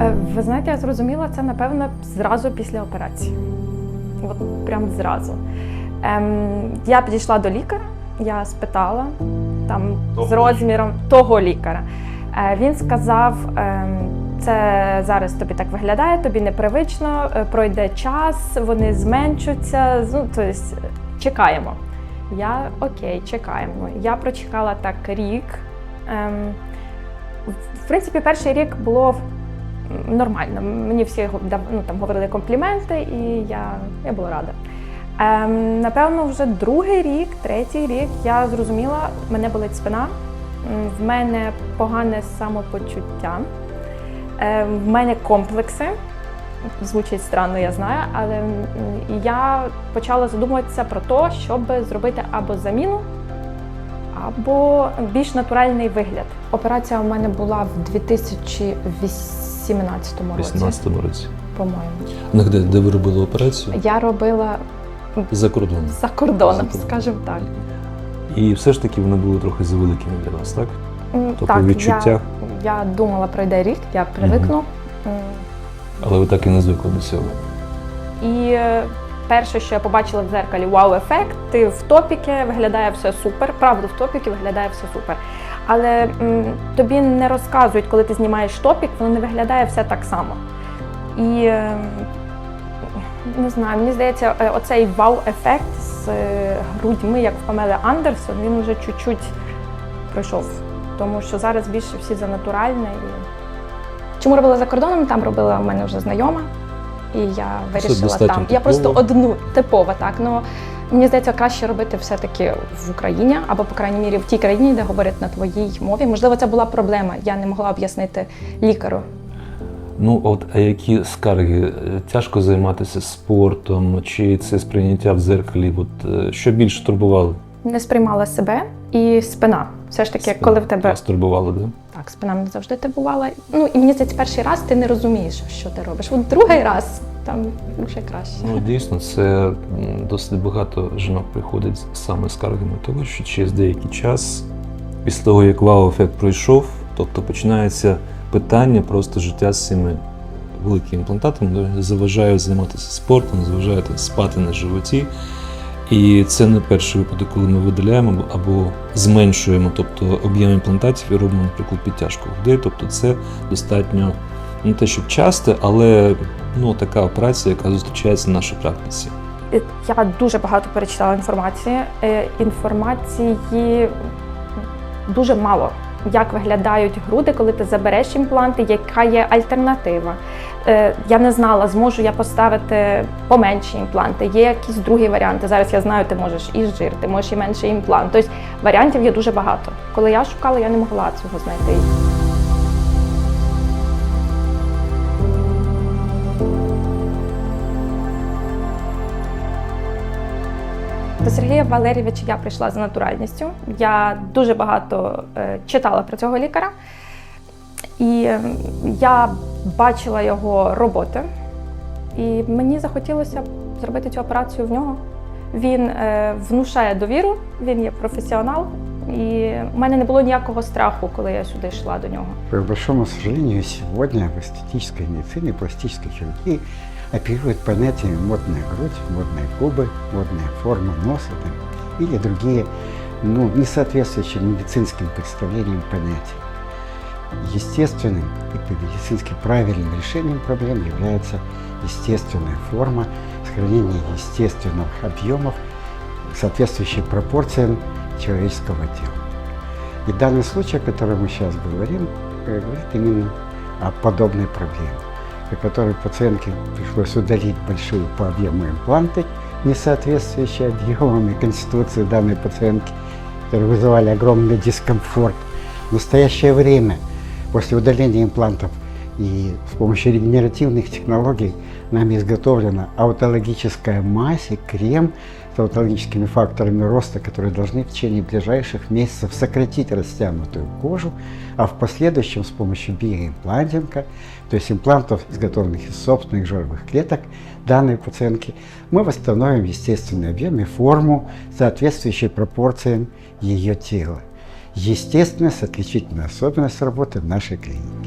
Е, Ви знаєте, я зрозуміла це, напевно, зразу після операції. От прям зразу. Ем, я підійшла до лікаря, я спитала там Того з розміром того лікаря. Е, він сказав: ем, це зараз тобі так виглядає, тобі непривично, е, пройде час, вони зменшаться. Ну, тобто, чекаємо. Я окей, чекаємо. Я прочекала так рік. Ем, в принципі, перший рік було нормально. Мені всі ну, там говорили компліменти, і я, я була рада. Ем, Напевно, вже другий рік, третій рік я зрозуміла, мене болить спина, в мене погане самопочуття, ем, в мене комплекси. Звучить странно, я знаю, але я почала задумуватися про те, щоб зробити або заміну, або більш натуральний вигляд. Операція у мене була в 2008 17-му році. 18-му році. По-моєму. На де, де ви робили операцію? Я робила за кордоном. За кордоном, скажімо так. І все ж таки вони були трохи завеликими для вас, так? Тобто так, відчуття. Я, я думала, пройде рік, я привикну. Угу. Але ви так і не звикли до цього. І е, перше, що я побачила в дзеркалі, вау-ефект. Ти в топіки виглядає все супер. Правда, в топіки виглядає все супер. Але м, тобі не розказують, коли ти знімаєш топік, воно не виглядає все так само. І е, не знаю, мені здається, е, оцей вау-ефект з е, грудьми, як в Памели Андерсон, він вже чуть-чуть пройшов. Тому що зараз більше всі за натуральне. І... Чому робила за кордоном? Там робила у мене вже знайома. І я вирішила там. Я просто одну типова, так. Ну мені здається, краще робити все-таки в Україні, або, по крайній мірі, в тій країні, де говорять на твоїй мові. Можливо, це була проблема. Я не могла об'яснити лікару. Ну, от а які скарги? Тяжко займатися спортом, чи це сприйняття в дзеркалі? От е, що більше турбувало? Не сприймала себе і спина. Все ж таки, Спина коли в тебе Вас турбувало, да? так, спина не завжди типувала. Ну і мені здається, перший раз ти не розумієш, що ти робиш. От другий раз там вже краще. Ну, дійсно, це досить багато жінок приходить саме скаргами того, що через деякий час, після того, як вау-ефект пройшов, тобто починається питання просто життя з цими великими імплантатами, де заважають займатися спортом, заважають спати на животі. І це не перший випадок, коли ми видаляємо або- зменшуємо тобто, об'єм імплантатів і робимо, наприклад, підтяжку грудей. Тобто це достатньо не те, щоб часто, але ну, така операція, яка зустрічається в нашій практиці. Е, Я дуже багато перечитала інформації. Е, Інформації дуже мало. Як виглядають груди, коли ти забереш імпланти, яка є альтернатива? Е, Я не знала, зможу я поставити поменші імпланти. Є якісь другі варіанти. Зараз я знаю, ти можеш і жир, ти можеш і менший імплант. Тобто варіантів є дуже багато. Коли я шукала, я не могла цього знайти. До Сергія Валерійовича я прийшла за натуральністю. Я дуже багато е, читала про цього лікаря, і е, я бачила його роботи, і мені захотілося зробити цю операцію в нього. Він е, внушає довіру, він є професіонал, і в мене не було ніякого страху, коли я сюди йшла до нього. К большому сожалению, сегодня в эстетической медицине, пластической хирургии оперируют понятиями модная грудь, модные губы, модная форма носа там, или другие, ну, не соответствующие медицинским представлениям понятия. Естественным и медицински правильным решением проблем является естественная форма, сохранение естественных объемов, соответствующей пропорциям человеческого тела. И данный случай, о котором мы сейчас говорим, говорит именно о подобной проблеме, при которой пациентке пришлось удалить большие по объему импланты, не соответствующие объемам и конституции данной пациентки, которые вызывали огромный дискомфорт. В настоящее время, после удаления имплантов и с помощью регенеративных технологий, нами изготовлена аутологическая масса, крем с аутологическими факторами роста, которые должны в течение ближайших месяцев сократить растянутую кожу, а в последующем с помощью биоимплантинга, то есть имплантов, изготовленных из собственных жировых клеток данной пациентки, мы восстановим естественный объем и форму, соответствующей пропорциям ее тела. Естественность – отличительная особенность работы в нашей клинике.